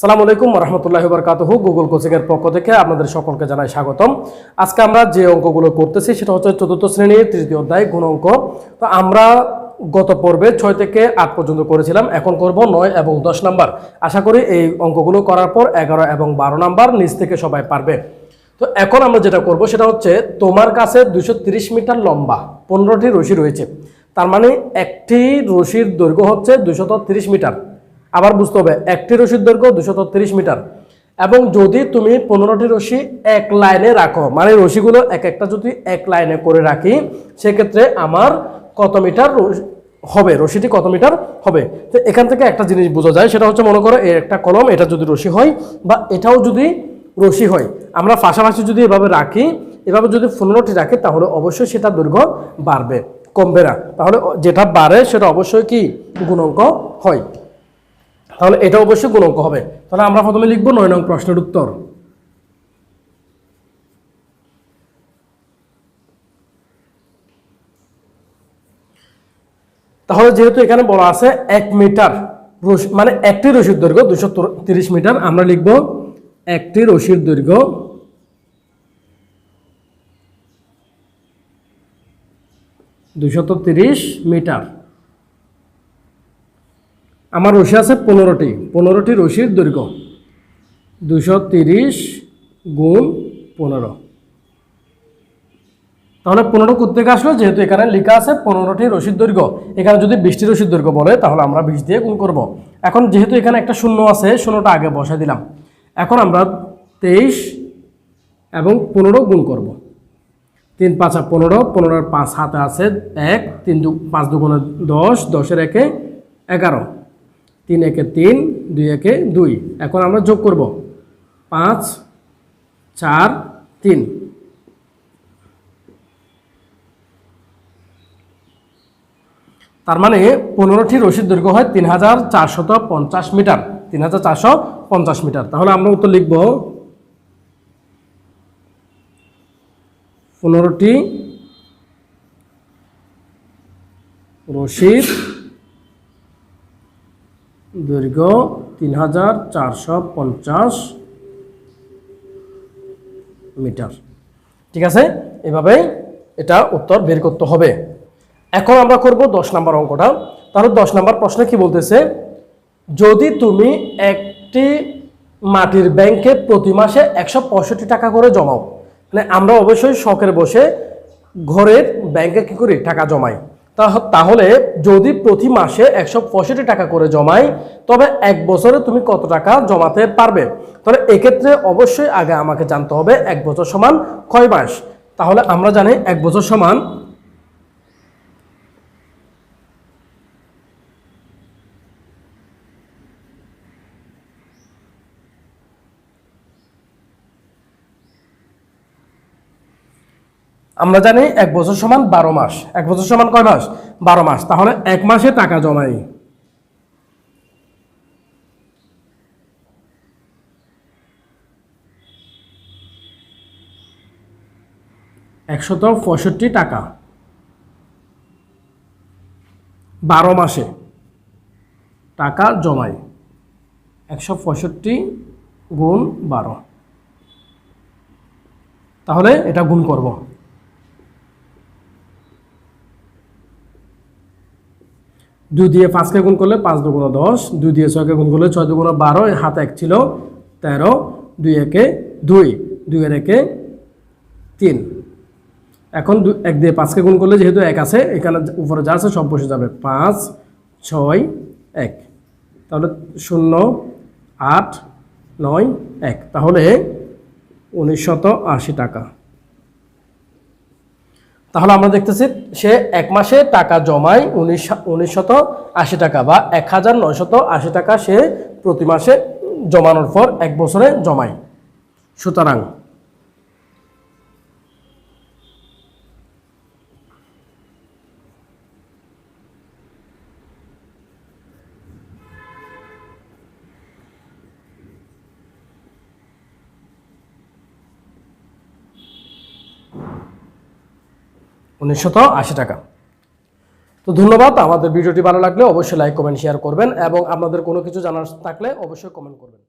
সালাম আলাইকুম রহমতুল্লাহ বরকাতহু Google coaching এর পক্ষ থেকে আপনাদের সকলকে জানাই স্বাগতম। আজকে আমরা যে অঙ্কগুলো করতেছি সেটা হচ্ছে চতুর্থ শ্রেণির তৃতীয় অধ্যায় গুণ অঙ্ক। তো আমরা গত পর্বে ছয় থেকে আট পর্যন্ত করেছিলাম, এখন করব নয় এবং দশ নাম্বার। আশা করি এই অঙ্কগুলো করার পর এগারো এবং বারো নাম্বার নিচ থেকে সবাই পারবে। তো এখন আমরা যেটা করব সেটা হচ্ছে তোমার কাছে দুশো মিটার লম্বা পনেরোটি রশি রয়েছে। তার মানে একটি রশির দৈর্ঘ্য হচ্ছে দুশত মিটার। আবার বুঝতে হবে, একটি রশির দৈর্ঘ্য দুশত মিটার। এবং যদি তুমি পনেরোটি রশি এক লাইনে রাখো মানে রশিগুলো এক একটা যদি এক লাইনে করে রাখি, সেক্ষেত্রে আমার কত মিটার হবে, রশিটি কত মিটার হবে? তো এখান থেকে একটা জিনিস বোঝা যায়, সেটা হচ্ছে মনে করো এর একটা কলম, এটা যদি রশি হয় বা এটাও যদি রশি হয়। আমরা পাশাপাশি যদি এভাবে রাখি, এভাবে যদি পনেরোটি রাখি, তাহলে অবশ্যই সেটা দৈর্ঘ্য বাড়বে, কমবে না। তাহলে যেটা বাড়ে, সেটা অবশ্যই কি? গুণাঙ্ক হয়। তাহলে এটা অবশ্যই গুণাঙ্ক হবে। তাহলে আমরা প্রথমে লিখব নয় নং প্রশ্নের উত্তর। তাহলে যেহেতু এখানে বলা আছে এক মিটার মানে একটি রশির দৈর্ঘ্য দুশো তিরিশ মিটার, আমরা লিখব একটি রশির দৈর্ঘ্য দুশত তিরিশ মিটার। আমার রশি আছে পনেরোটি। পনেরোটি রশির দৈর্ঘ্য। দুশো তিরিশ গুণ পনেরো। তাহলে পনেরো কোথেকে আসলো? যেহেতু এখানে লেখা আছে পনেরোটি রশির দৈর্ঘ্য। এখানে যদি বিশটি রশির দৈর্ঘ্য বলে, তাহলে আমরা বিশ দিয়ে গুণ করব। এখন যেহেতু এখানে একটা শূন্য আছে, শূন্যটা আগে বসাই দিলাম। এখন আমরা তেইশ এবং পনেরো গুণ করব। তিন পাঁচা পনেরো পনেরোর পাঁচ হাতে আছে এক, তিন দু পাঁচ দুগুণে দশ, দশের একে এগারো। তিন একে তিন, দুই একে দুই। এখন আমরা যোগ করব। পাঁচ, চার, তিন। তার মানে পনেরোটি রশিদ দৈর্ঘ্য হয় তিন হাজার চারশত পঞ্চাশ মিটার। তিন হাজার চারশো পঞ্চাশ মিটার। তাহলে আমরা উত্তর লিখব পনেরোটি রশিদ দৈর্ঘ্য তিন হাজার চারশো পঞ্চাশ মিটার। ঠিক আছে? এভাবে এটা উত্তর বের করতে হবে। এখন আমরা করব দশ নম্বর অঙ্কটা। তাহলে দশ নম্বর প্রশ্নে কি বলতেছে? যদি তুমি একটি মাটির ব্যাংকে প্রতি মাসে একশো পঁয়ষট্টি টাকা করে জমাও মানে আমরা অবশ্যই শখের বসে ঘরের ব্যাংকে কি করি? টাকা জমাই। তাহলে যদি প্রতি মাসে একশো পঁয়ষট্টি টাকা করে জমাই, তবে এক বছরে তুমি কত টাকা জমাতে পারবে? তাহলে এক্ষেত্রে অবশ্যই আগে আমাকে জানতে হবে, এক বছর সমান কয় মাস? তাহলে আমরা জানি এক বছর সমান আমরা জানি এক বছর সমান বারো মাস। এক বছর সমান কয় মাস? বারো মাস। তাহলে এক মাসে টাকা জমাই। একশত পঁয়ষট্টি টাকা। বারো মাসে টাকা জমাই। একশো পঁয়ষট্টি গুণ বারো। তাহলে এটা গুণ করব। দুই দিয়ে পাঁচকে গুণ করলে পাঁচ দুগুণ দশ, দুই দিয়ে ছয়কে গুণ করলে ছয় দুগুণ বারো হাত এক ছিল তেরো, দুই একে দুই দুই এর একে তিন। এখন দু- এক দিয়ে পাঁচকে গুণ করলে যেহেতু এক আছে, এখানে উপরে যা আছে সব বসে যাবে। পাঁচ, ছয়, এক। তাহলে শূন্য, আট, নয়, এক। তাহলে উনিশশত আশি টাকা। তাহলে আমরা দেখতেছি সে এক মাসে টাকা জমায় উনিশ, উনিশশত আশি টাকা বা এক হাজার নয়শত আশি টাকা সে প্রতি মাসে জমানোর পর এক বছরে জমায়। সুতরাং উনিশশত আশি টাকা। তো ধন্যবাদ, আমাদের ভিডিওটি ভালো লাগলে অবশ্যই লাইক কমেন্ট শেয়ার করবেন এবং আপনাদের কোনো কিছু জানার থাকলে অবশ্যই কমেন্ট করবেন।